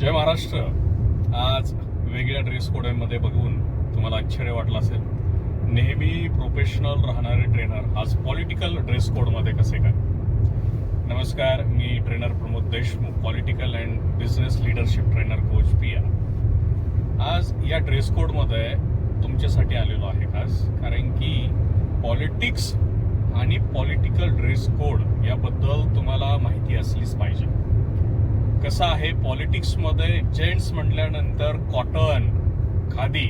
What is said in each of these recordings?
जय महाराष्ट्र. आज वेगळ्या ड्रेस कोड्यांमध्ये बघून तुम्हाला आश्चर्य वाटलं असेल. नेहमी प्रोफेशनल राहणारे ट्रेनर आज पॉलिटिकल ड्रेस कोडमध्ये कसे काय? नमस्कार मी trainer Pramod Deshmukh political and business leadership trainer coach पिया. आज या ड्रेस कोडमध्ये तुमच्यासाठी आलेलो आहे खास कारण की पॉलिटिक्स आणि पॉलिटिकल ड्रेस कोड याबद्दल तुम्हाला माहिती असलीच पाहिजे. कसं आहे पॉलिटिक्समध्ये जेंट्स म्हटल्यानंतर कॉटन खादी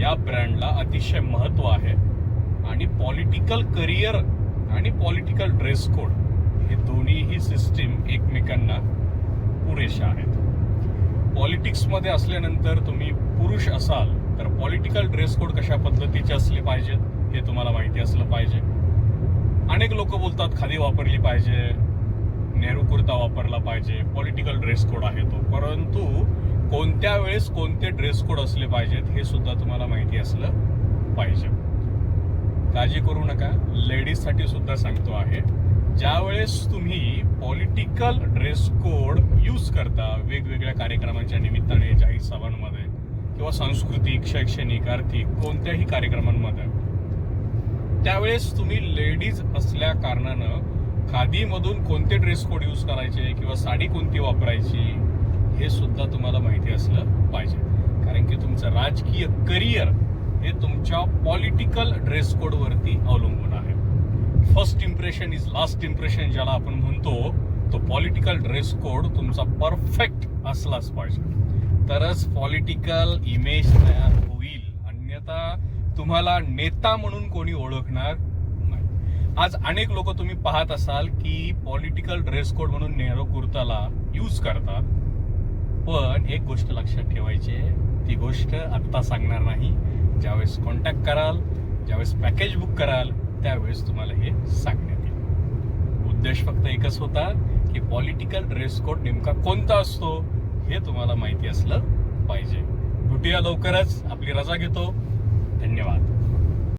या ब्रँडला अतिशय महत्त्व आहे. आणि पॉलिटिकल करिअर आणि पॉलिटिकल ड्रेस कोड हे दोन्हीही सिस्टीम एकमेकांना पुरेशा आहेत. पॉलिटिक्समध्ये असल्यानंतर तुम्ही पुरुष असाल तर पॉलिटिकल ड्रेस कोड कशा पद्धतीचे असले पाहिजेत हे तुम्हाला माहिती असलं पाहिजे. अनेक लोक बोलतात खादी वापरली पाहिजे. नेहरू कुर्ता वापरला पाहिजे पॉलिटिकल ड्रेस कोड आहे तो. परंतु कोणत्या वेळेस कोणते ड्रेस कोड असले पाहिजेत हे सुद्धा तुम्हाला माहिती असलं पाहिजे. काळजी करू नका. लेडीजसाठी सुद्धा सांगतो आहे ज्यावेळेस तुम्ही पॉलिटिकल ड्रेस कोड यूज करता वेगवेगळ्या कार्यक्रमांच्या निमित्ताने जाहीर सभांमध्ये किंवा सांस्कृतिक शैक्षणिक आर्थिक कोणत्याही कार्यक्रमांमध्ये त्यावेळेस तुम्ही लेडीज असल्या कारणानं खादीमधून कोणते ड्रेस कोड यूज करायचे किंवा साडी कोणती वापरायची हे सुद्धा तुम्हाला माहिती असलं पाहिजे. कारण की तुमचं राजकीय करिअर हे तुमच्या पॉलिटिकल ड्रेस कोडवरती अवलंबून आहे. First impression is last impression ज्याला आपण म्हणतो तो पॉलिटिकल ड्रेस कोड तुमचा परफेक्ट असलाच पाहिजे. तरच पॉलिटिकल इमेज तयार होईल. अन्यथा तुम्हाला नेता म्हणून कोणी ओळखणार आज अनेक लोक तुम्ही पाहत असाल की पॉलिटिकल ड्रेस कोड म्हणून नेहरू कुर्ताला यूज करतात. पण एक गोष्ट लक्षात ठेवायची आहे. ती गोष्ट आत्ता सांगणार नाही. ज्यावेळेस कॉन्टॅक्ट कराल ज्यावेळेस पॅकेज बुक कराल त्यावेळेस तुम्हाला हे सांगण्यात येईल. उद्देश फक्त एकच होता की पॉलिटिकल ड्रेस कोड नेमका कोणता असतो हे तुम्हाला माहिती असलं पाहिजे. भेटूया लवकरच. आपली रजा घेतो. धन्यवाद.